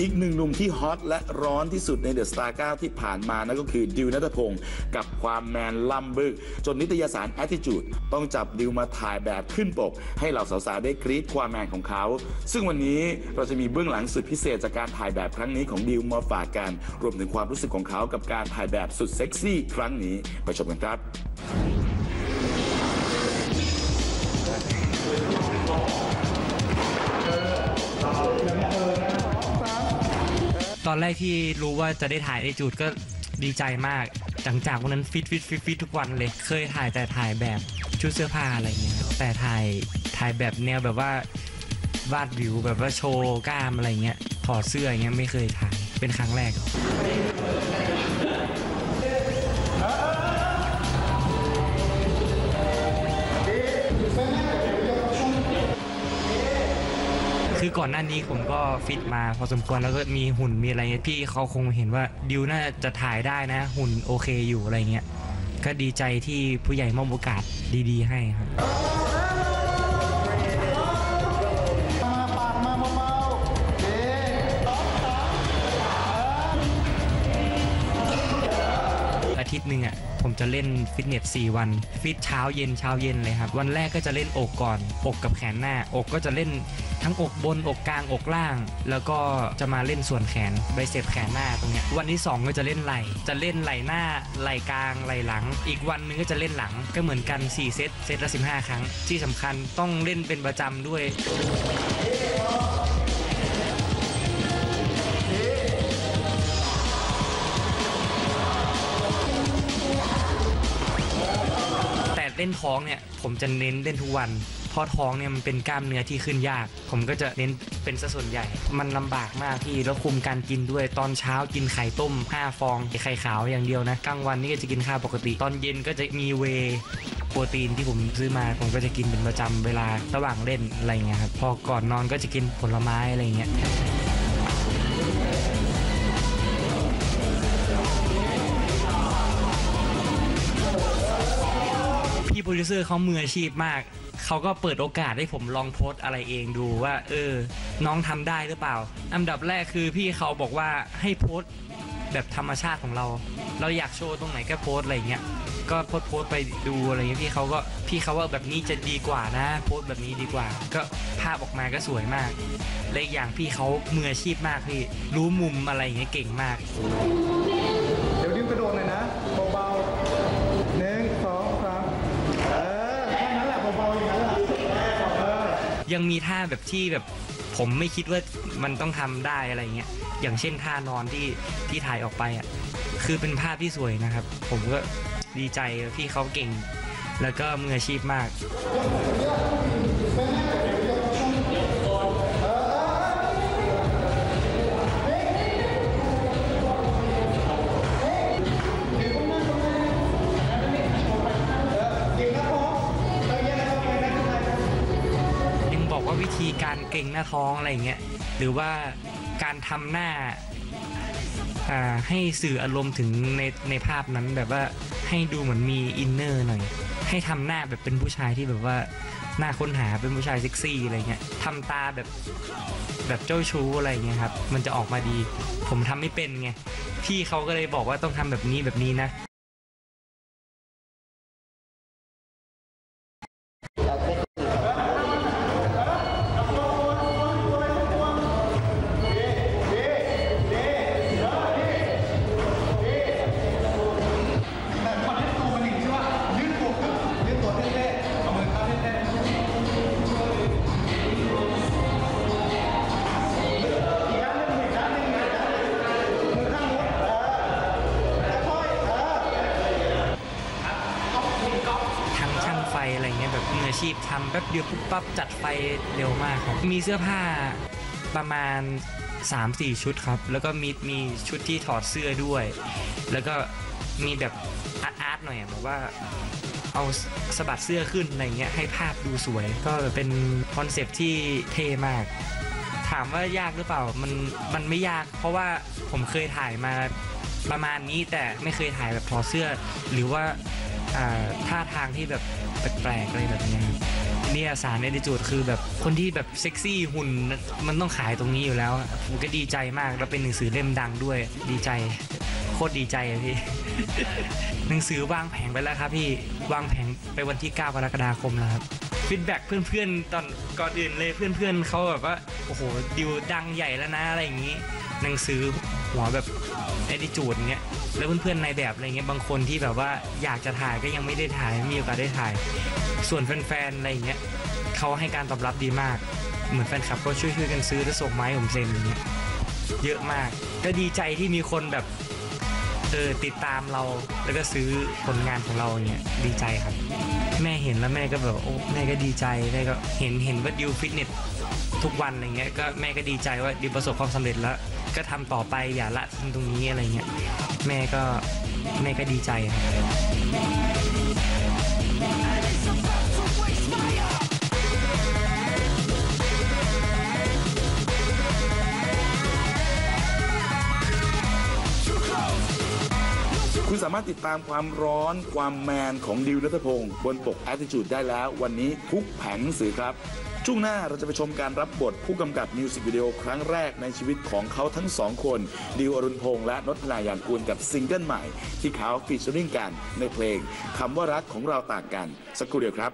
อีกหนึ่งหนุ่มที่ฮอตและร้อนที่สุดในเดอะสตาร์9ที่ผ่านมานั่นก็คือดิวนัทพงศ์กับความแมนล่ำบึก จนนิตยสาร Attitude ต้องจับดิวมาถ่ายแบบขึ้นปก ให้เหล่าสาวๆได้กรี๊ดความแมนของเขา ซึ่งวันนี้เราจะมีเบื้องหลังสุดพิเศษจากการถ่ายแบบครั้งนี้ของดิวมาฝากกัน รวมถึงความรู้สึกของเขากับการถ่ายแบบสุดเซ็กซี่ครั้งนี้ไปชมกันครับ อนแรกที่รู้ว่าจะได้ถ่ายไอจูดก็ดีใจมาก หลังจากวันนั้นฟิตฟิตฟิตฟิตทุกวันเลย เคยถ่ายแต่ถ่ายแบบชุดเสื้อผ้าอะไรเงี้ย แต่ถ่ายถ่ายแบบแนวแบบว่าวาดวิวแบบว่าโชว์กล้ามอะไรเงี้ย ถอดเสื้ออย่างเงี้ยไม่เคยถ่าย เป็นครั้งแรก คือก่อนหน้านี้ผมก็ฟิตมาพอสมควรแล้วก็มีหุ่นมีอะไรเงี้ยพี่เขาคงเห็นว่าดิวน่าจะถ่ายได้นะ หุ่นโอเคอยู่อะไรเงี้ยก็ดีใจที่ผู้ใหญ่มอบโอกาสดีๆ ให้ครับอาทิตย์หนึ่งอะ ผมจะเล่นฟิตเนส 4 วัน ฟิตเช้าเย็นเช้าเย็นเลยครับ วันแรกก็จะเล่นอกก่อน อกกับแขนหน้า อกก็จะเล่นทั้งอกบน อกกลาง อกล่าง แล้วก็จะมาเล่นส่วนแขนไบเซปแขนหน้าตรงเนี้ยวันที่ 2 ก็จะเล่นไหล่ จะเล่นไหล่หน้า ไหล่กลาง ไหล่หลัง อีกวันนึงก็จะเล่นหลัง ก็เหมือนกัน 4 เซต เซตละ 15 ครั้ง ที่สำคัญต้องเล่นเป็นประจำด้วย ล่นท้องเนี่ยผมจะเน้นเล่นทุกวัน เพราะท้องเนี่ยมันเป็นกล้ามเนื้อที่ขึ้นยาก ผมก็จะเน้นเป็นซะส่วนใหญ่ มันลำบากมากพี่แล้วคุมการกินด้วยตอนเช้ากินไข่ต้ม 5 ฟองไข่ขาวอย่างเดียวนะกลางวันนี่ก็จะกินข้าวปกติ ตอนเย็นก็จะมีเวโปรตีนที่ผมซื้อมาผมก็จะกินเป็นประจำเวลาระหว่างเล่นอะไรเงี้ยครับพอก่อนนอนก็จะกินผลไม้อะไรเงี้ย โปรดิวเซอร์เขามืออาชีพมาก เขาก็เปิดโอกาสให้ผมลองโพสอะไรเองดูว่า เออ น้องทำได้หรือเปล่า อันดับแรกคือพี่เขาบอกว่าให้โพสแบบธรรมชาติของเรา เราอยากโชว์ตรงไหนก็โพสอะไรเงี้ย ก็โพสโพสไปดูอะไรเงี้ยพี่เขาก็พี่เขาว่าแบบนี้จะดีกว่านะ โพสแบบนี้ดีกว่า ก็ภาพออกมาก็สวยมาก และอีกอย่างพี่เขามืออาชีพมากพี่ รู้มุมอะไรเงี้ยเก่งมาก ยังมีท่าแบบที่แบบผมไม่คิดว่ามันต้องทำได้อะไรเงี้ยอย่างเช่นท่านอนที่ที่ถ่ายออกไปอะคือเป็นภาพที่สวยนะครับ ผมก็ดีใจพี่เขาเก่ง แล้วก็มืออาชีพมาก ว่าวิธีการเก่งหน้าท้องอะไรเงี้ยหรือว่าการทำหน้าให้สื่ออารมณ์ถึงในในภาพนั้นแบบว่าให้ดูเหมือนมีอินเนอร์หน่อย ให้ทำหน้าแบบเป็นผู้ชายที่แบบว่าหน้าค้นหาเป็นผู้ชายเซ็กซี่อะไรเงี้ยทำตาแบบแบบเจ้าชู้อะไรเงี้ยครับ มันจะออกมาดี ผมทำไม่เป็นไงพี่เขาก็เลยบอกว่าต้องทำแบบนี้แบบนี้นะ อาชีพทำแป๊บเดียวปุ๊บปั๊บจัดไฟเร็วมากครับมีเสื้อผ้าประมาณ 3-4 ชุดครับ แล้วก็มีมีชุดที่ถอดเสื้อด้วย แล้วก็มีแบบอาร์ตอาร์ตหน่อยอะแบบว่าเอาสะบัดเสื้อขึ้นอะไรเงี้ยให้ภาพดูสวย ก็เป็นคอนเซปที่เท่มาก ถามว่ายากหรือเปล่ามันมันไม่ยาก เพราะว่าผมเคยถ่ายมาประมาณนี้แต่ไม่เคยถ่ายแบบถอดเสื้อ หรือว่า อ่าท่าทางที่แบบแปลกๆอะไรแบบเนี้ยครับนิยสารในดิจูดคือแบบคนที่แบบเซ็กซี่หุ่นมันต้องขายตรงนี้อยู่แล้วอะผมก็ดีใจมากแล้วเป็นหนังสือเล่มดังด้วยดีใจ โคตรดีใจอะพี่ หนังสือวางแผงไปแล้วครับพี่วางแผงไปวันที่ 9กรกฎาคมแล้วครับ ฟีดแบ็กเพื่อนๆ ตอนก่อนอื่นเลยเพื่อนๆเขาแบบว่าโอ้โหดิวดังใหญ่แล้วนะอะไรอย่างนี้ หนังสือหัวแบบแอดิจูดเงี้ยแล้วเพื่อนๆในแบบอะไรเงี้ยบางคนที่แบบว่าอยากจะถ่ายก็ยังไม่ได้ถ่ายไม่มีโอกาสได้ถ่าย ส่วนแฟนๆอะไรเงี้ยเขาให้การตอบรับดีมาก เหมือนแฟนคลับก็ช่วยๆกันซื้อแล้วส่งไม้ผมเซ็นอย่างเงี้ยเยอะมาก ก็ดีใจที่มีคนแบบเออติดตามเราแล้วก็ซื้อผลงานของเราเงี้ยดีใจครับ แม่เห็นแล้วแม่ก็แบบโอ้แม่ก็ดีใจแม่ก็เห็นเห็นว่าดิวฟิตเนสทุกวันอะไรเงี้ยก็แม่ก็ดีใจว่าดิวประสบความสำเร็จแล้ว ก็ทำต่อไปอย่าละทิ้งตรงนี้อะไรเงี้ยแม่ก็แม่ก็ดีใจครับ คุณสามารถติดตามความร้อนความแมนของดิวนัทพงศ์บนปก Attitude ได้แล้ว วันนี้ทุกแผงหนังสือครับ ช่วงหน้าเราจะไปชมการรับบทผู้กำกับมิวสิกวิดีโอครั้งแรกในชีวิตของเขาทั้งสองคน ดิวอรุณพงษ์และนศนายางกูลกับซิงเกิลใหม่ ที่เขาฟีเจอริ่งกันในเพลงคำว่ารักของเราต่างกัน สักครู่เดียวครับ